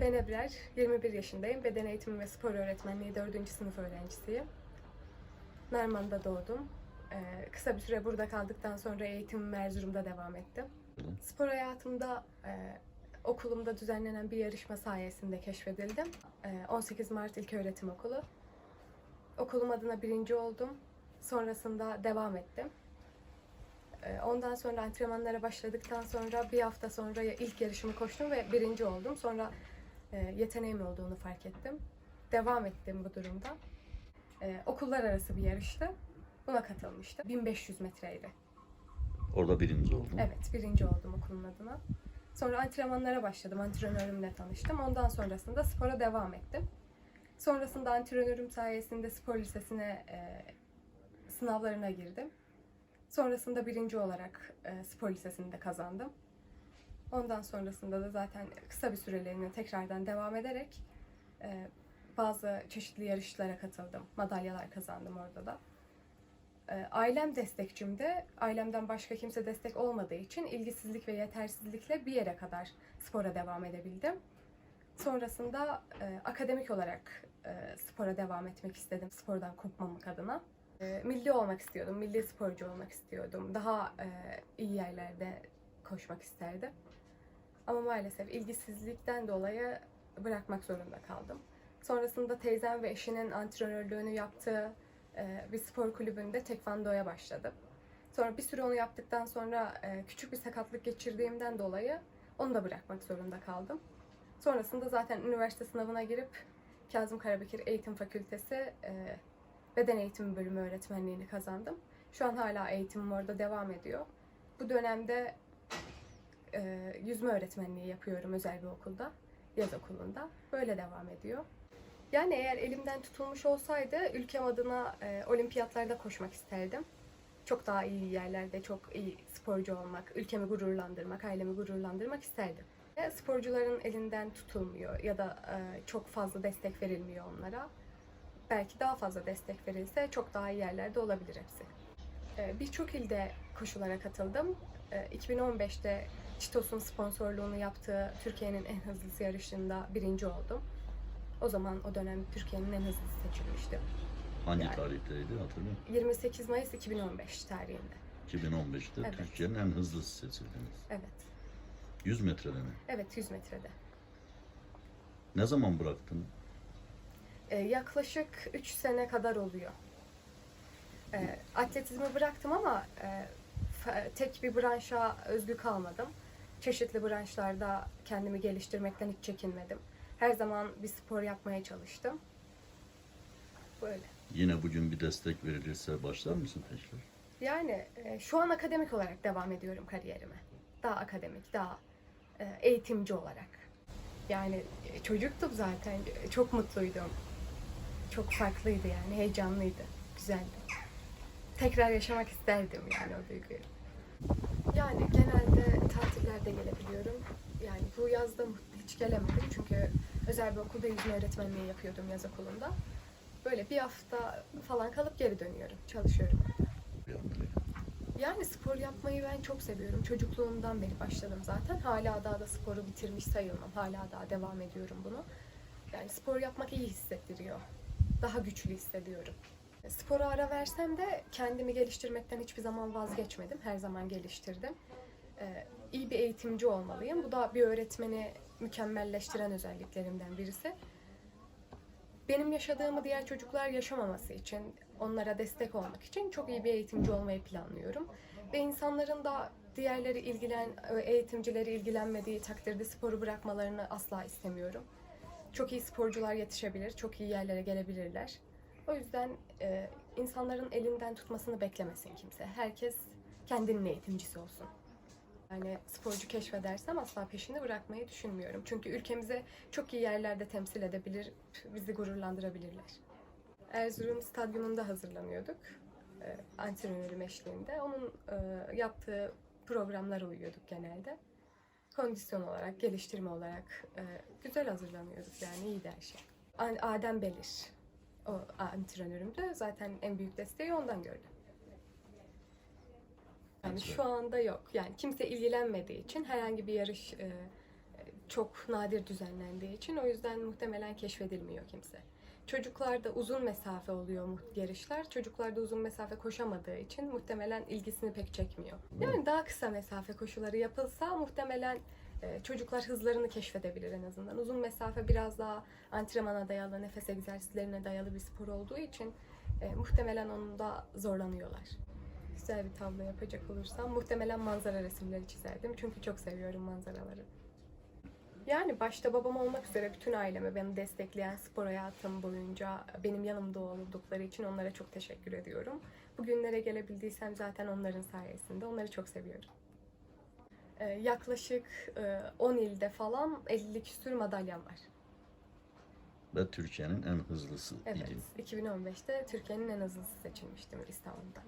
Ben Ebrar, 21 yaşındayım. Beden eğitimi ve spor öğretmenliği 4. sınıf öğrencisiyim. Narman'da doğdum. Ee, kısa bir süre burada kaldıktan sonra eğitimim Erzurum'da devam ettim. Spor hayatımda e, okulumda düzenlenen bir yarışma sayesinde keşfedildim. E, 18 Mart İlköğretim Okulu. Okulum adına birinci oldum. Sonrasında devam ettim. E, Ondan sonra antrenmanlara başladıktan sonra bir hafta sonra ilk yarışımı koştum ve birinci oldum. Sonra yeteneğim olduğunu fark ettim. Devam ettim bu durumda. E, okullar arası bir yarıştı. Buna katılmıştım. 1500 metreydi. Orada birinci oldun. Evet, birinci oldum okulun adına. Sonra antrenmanlara başladım. Antrenörümle tanıştım. Ondan sonrasında spora devam ettim. Sonrasında antrenörüm sayesinde spor lisesine e, sınavlarına girdim. Sonrasında birinci olarak e, spor lisesinde kazandım. Ondan sonrasında da zaten kısa bir süreliğine tekrardan devam ederek e, bazı çeşitli yarışlara katıldım. Madalyalar kazandım orada da. E, Ailem destekçimdi. Ailemden başka kimse destek olmadığı için ilgisizlik ve yetersizlikle bir yere kadar spora devam edebildim. Sonrasında e, akademik olarak e, spora devam etmek istedim. Spordan kopmamak adına. E, milli olmak istiyordum. Milli sporcu olmak istiyordum. Daha e, iyi yerlerde koşmak isterdim. Ama maalesef ilgisizlikten dolayı bırakmak zorunda kaldım. Sonrasında teyzem ve eşinin antrenörlüğünü yaptığı e, bir spor kulübünde tekvandoya başladım. Sonra bir süre onu yaptıktan sonra e, küçük bir sakatlık geçirdiğimden dolayı onu da bırakmak zorunda kaldım. Sonrasında zaten üniversite sınavına girip Kazım Karabekir Eğitim Fakültesi e, Beden Eğitimi Bölümü öğretmenliğini kazandım. Şu an hala eğitimim orada devam ediyor. Bu dönemde e, yüzme öğretmenliği yapıyorum özel bir okulda, yaz okulunda. Böyle devam ediyor. Yani eğer elimden tutulmuş olsaydı ülkem adına e, olimpiyatlarda koşmak isterdim. Çok daha iyi yerlerde, çok iyi sporcu olmak, ülkemi gururlandırmak, ailemi gururlandırmak isterdim. E, Sporcuların elinden tutulmuyor ya da e, çok fazla destek verilmiyor onlara. Belki daha fazla destek verilse çok daha iyi yerlerde olabilir hepsi. E, Birçok ilde koşulara katıldım. E, 2015'te Çitos'un sponsorluğunu yaptığı Türkiye'nin en hızlısı yarışında birinci oldum. O zaman o dönem Türkiye'nin en hızlısı seçilmiştim. Hangi Yani. tarihteydi hatırlıyor musun? 28 Mayıs 2015 tarihinde. 2015'te Evet. Türkiye'nin en hızlısı seçildiniz. Evet. 100 metrede mi? Evet 100 metrede. Ne zaman bıraktın? Ee, yaklaşık 3 sene kadar oluyor. Ee, atletizmi bıraktım ama e, tek bir branşa özgü kalmadım. Çeşitli branşlarda kendimi geliştirmekten hiç çekinmedim. Her zaman bir spor yapmaya çalıştım. Böyle. Yine bugün bir destek verilirse başlar mısın tekrar? Yani e, şu an akademik olarak devam ediyorum kariyerime. Daha akademik, daha e, eğitimci olarak. Yani e, çocuktum zaten, e, çok mutluydum. Çok farklıydı yani, heyecanlıydı, güzeldi. Tekrar yaşamak isterdim yani o duyguyu. Yani genelde tatillerde gelebiliyorum. Yani bu yazda hiç gelemedim çünkü özel bir okulda yüzme öğretmenliği yapıyordum yaz okulunda. Böyle bir hafta falan kalıp geri dönüyorum, çalışıyorum. Yani spor yapmayı ben çok seviyorum. Çocukluğumdan beri başladım zaten. Hala daha da sporu bitirmiş sayılmam. Hala daha devam ediyorum bunu. Yani spor yapmak iyi hissettiriyor. Daha güçlü hissediyorum. Spora ara versem de kendimi geliştirmekten hiçbir zaman vazgeçmedim. Her zaman geliştirdim. Ee, iyi bir eğitimci olmalıyım. Bu da bir öğretmeni mükemmelleştiren özelliklerimden birisi. Benim yaşadığımı diğer çocuklar yaşamaması için, onlara destek olmak için çok iyi bir eğitimci olmayı planlıyorum. Ve insanların da diğerleri ilgilen, eğitimcileri ilgilenmediği takdirde sporu bırakmalarını asla istemiyorum. Çok iyi sporcular yetişebilir, çok iyi yerlere gelebilirler. O yüzden e, insanların elinden tutmasını beklemesin kimse. Herkes kendinin eğitimcisi olsun. Yani sporcu keşfedersem asla peşini bırakmayı düşünmüyorum. Çünkü ülkemize çok iyi yerlerde temsil edebilir, bizi gururlandırabilirler. Erzurum stadyumunda hazırlanıyorduk. E, antrenörüm eşliğinde. Onun e, yaptığı programlara uyuyorduk genelde. Kondisyon olarak, geliştirme olarak e, güzel hazırlanıyorduk yani iyiydi her şey. Adem Belir, o antrenörümdü. Zaten en büyük desteği ondan gördüm. Yani şu anda yok. Yani kimse ilgilenmediği için herhangi bir yarış e, çok nadir düzenlendiği için o yüzden muhtemelen keşfedilmiyor kimse. Çocuklarda uzun mesafe oluyor mu- yarışlar. Çocuklarda uzun mesafe koşamadığı için muhtemelen ilgisini pek çekmiyor. Yani daha kısa mesafe koşuları yapılsa muhtemelen e, çocuklar hızlarını keşfedebilir en azından. Uzun mesafe biraz daha antrenmana dayalı, nefes egzersizlerine dayalı bir spor olduğu için e, muhtemelen onda zorlanıyorlar. Güzel bir tablo yapacak olursam muhtemelen manzara resimleri çizerdim. Çünkü çok seviyorum manzaraları. Yani başta babam olmak üzere bütün aileme beni destekleyen spor hayatım boyunca benim yanımda oldukları için onlara çok teşekkür ediyorum. Bugünlere gelebildiysem zaten onların sayesinde. Onları çok seviyorum. Ee, yaklaşık e, 10 ilde falan 50 küsür madalyam var. Ve Türkiye'nin en hızlısı Evet, idin. 2015'te Türkiye'nin en hızlısı seçilmiştim İstanbul'dan.